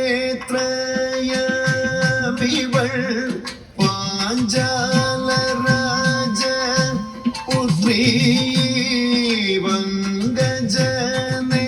പങ്കജനേത്രയ വിവൾ പാഞ്ചാലരാജ പുത്രീ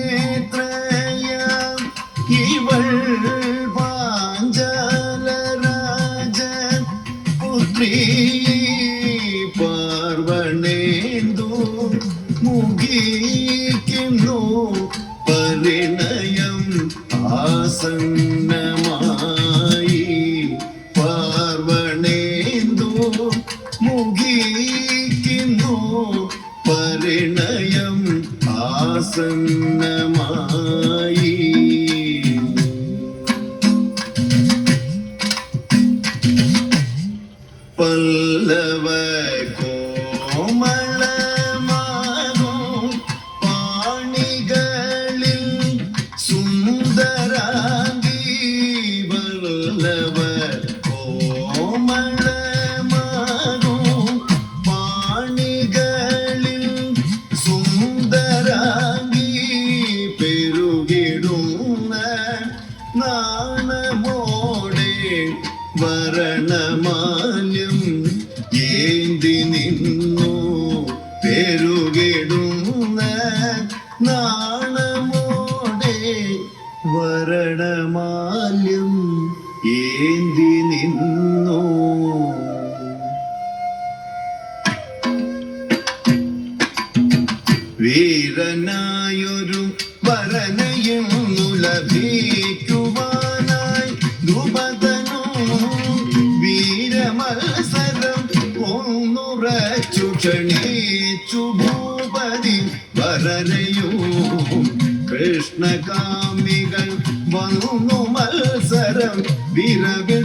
പങ്കജനേത്രയ ഇവൾ പാഞ്ചാലരാജ പുത്രീ പാർവണേന്ദു മുഖീക്കുന്നു you. വീരനായൊരു വരനയും ലഭിക്കുവാനായി ദ്രുപദനു വീരമത്സരം ഒന്നുറച്ചു ക്ഷണിച്ചു ഭൂപതി വരനയോ. കൃഷ്ണകാമികൾ വന്നു മത്സരം വിരവിൽ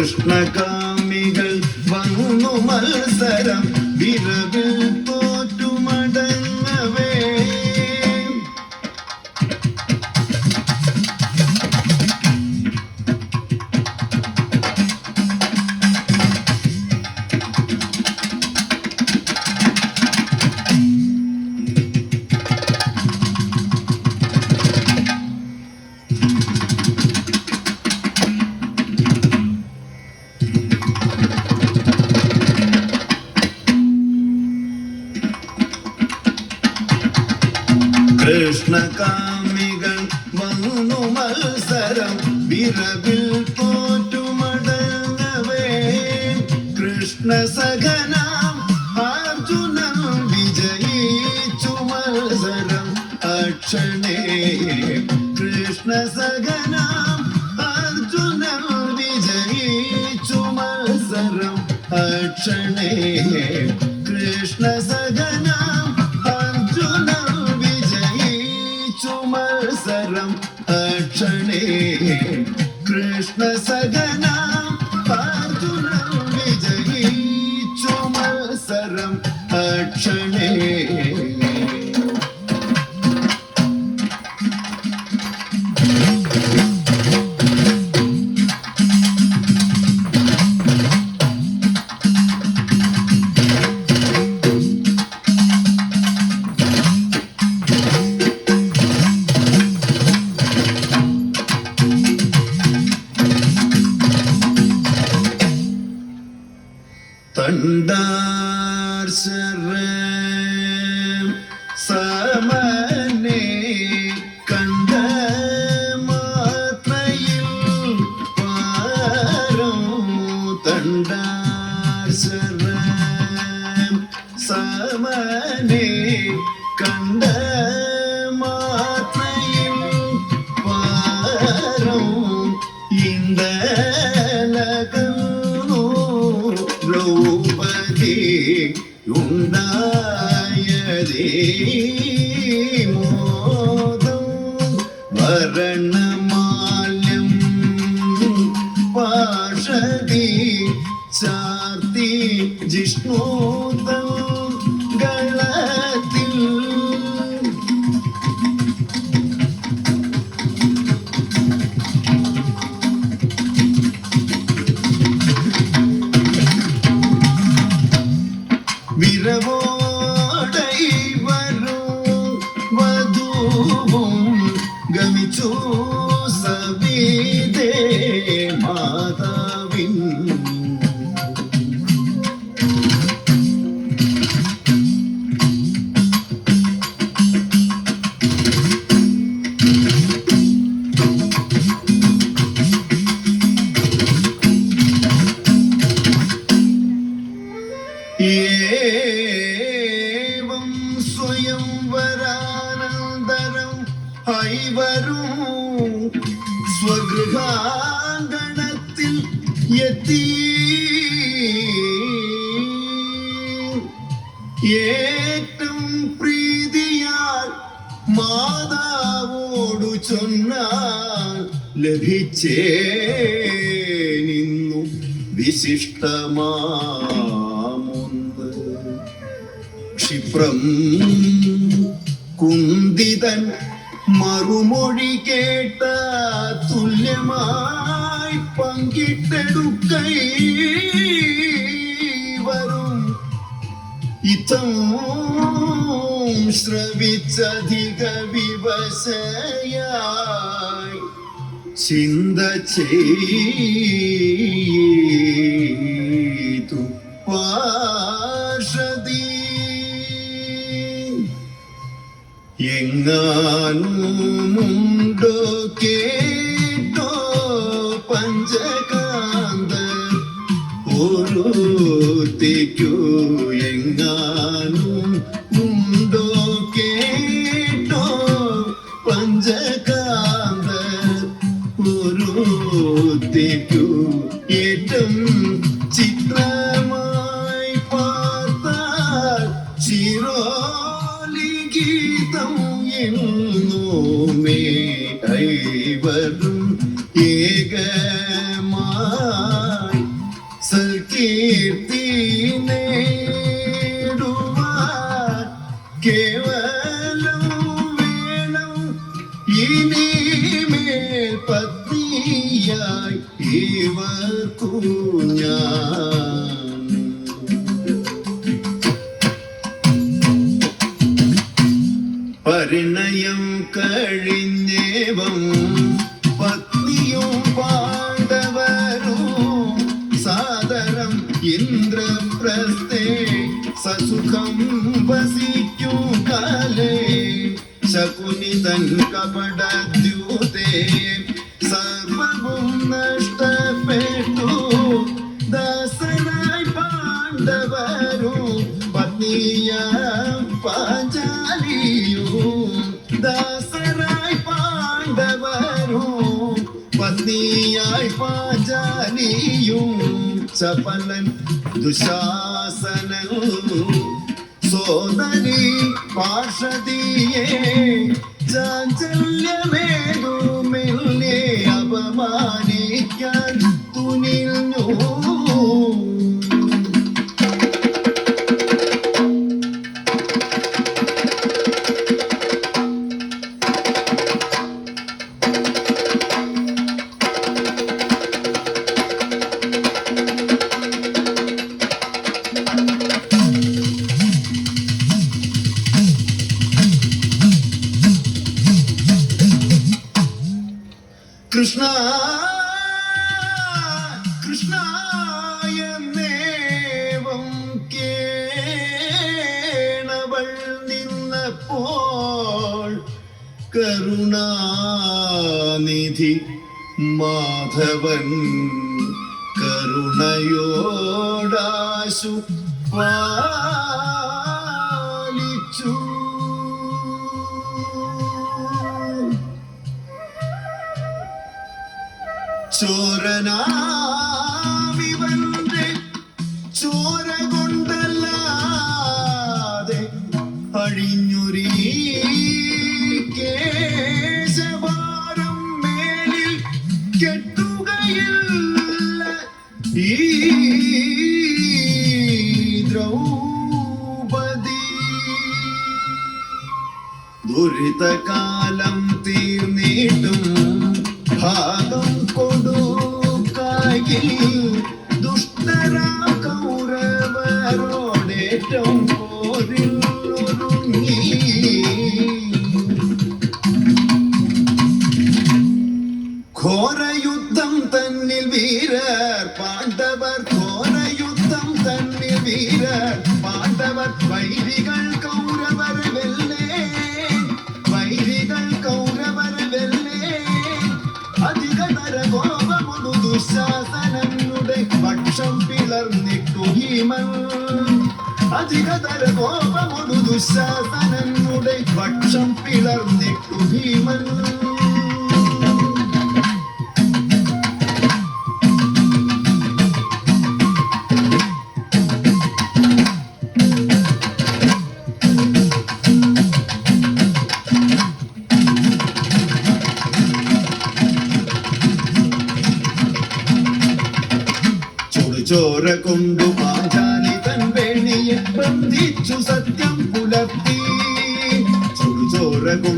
കൃഷ്ണകാമികൾ വന്നു മത്സരം. വിരവിൽ കൃഷ്ണ സഖനാം അർജുനൻ വിജയിച്ചു മത്സരം. അക്ഷണേ കൃഷ്ണ സഖനാം അർജുനൻ വിജയിച്ചു മത്സരം. അക്ഷണേ കൃഷ്ണ സഖനാം അർജുനൻ വിജയിച്ചു മത്സരം. അക്ഷണേ കൃഷ്ണ സഖനാം അക്ഷണേ സമനെ കണ്ട മാത്രയിൽ പാരം ഇന്തലകന്നു ദ്രൗപദി ഉണ്ടായതേ മോദം വരണമാല്യം പാഷതി ചാർത്തി ജിഷ്ണുതം ഗളത്തിൽ ഇരവോടൈവരും വധുവും ഗമിച്ചു സവിതേ മാതാവിൻ സ്വയം വരാനന്തരം ഐവരും സ്വഗൃഹാങ്കണത്തിൽ എത്തി. ഏറ്റം പ്രീതിയാൽ മാതാവോടു ചൊന്നാൽ ലഭിച്ചേ നിന്നു വിശിഷ്ടമാമുണ്ട് ക്ഷിപ്രം കുന്തിതൻ മറുമൊഴി കേട്ട തുല്യമായി പങ്കിട്ടെടുക്കൈ വരും. ഇതം ശ്രവിച്ചധിക വിവശയായി ചിന്ത ചെയ്തു. പാർഷദീ എങ്ങാനുമുണ്ടോ കേട്ടോ? പഞ്ചകാന്ത ഓരോത്തിക്കു എങ്ങാനും ഉണ്ടോ കേട്ടോ? പഞ്ചകാന്ത പരിണയം കഴിഞ്ഞേവം പത്നിയും പാണ്ഡവരും സാദരം ഇന്ദ്രപ്രസ്ഥേ സസുഖം വസിക്കൂ കാലേ ശകുനിതൻ കപടദ്യൂതേ പത്നിയായി പാചാലിയും ചപലൻ ദുശാസനവും. സോദരി പാർഷദിയെ ചാഞ്ചല്യമേതുമെന്നെ കരുണാനിധി മാധവൻ കരുണയോടാശു പാലിച്ചു. ചോരനാവിവന്റെ ചോര കൊണ്ടല്ലാതെ അഴിഞ്ഞൊരീ കേശഭാരം മേലിൽ കെട്ടുകയില്ല ഈ ദ്രൗപദി. ദുരിതകാലം തീർന്നിട്ടും ഭാഗം കൊടുക്കായിൽ canta levou pra mundo do céu.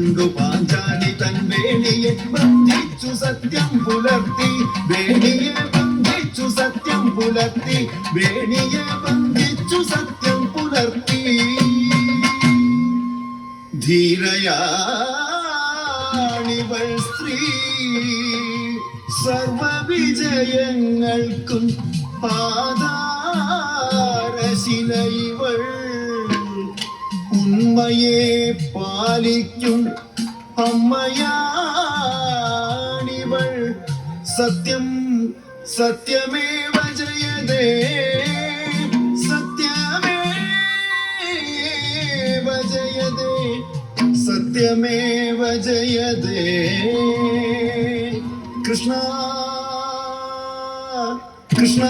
കൊണ്ടു പാഞ്ചാലി തൻ വേണിയെ ബന്ധിച്ചു സത്യം പുലർത്തി. വേണിയെ ബന്ധിച്ചു സത്യം പുലർത്തി. വേണിയെ ബന്ധിച്ചു സത്യം പുലർത്തി. ധീരയാണിവൾ സ്ത്രീ. സർവവിജയങ്ങൾക്കും ആധാരശില ഉണ്മയെ പാലിക്കും. അമ്മയാണിവൾ. സത്യം സത്യമേ ജയതേ സത്യമേവ ജയതേ സത്യമേവ ജയതേ കൃഷ്ണ കൃഷ്ണ.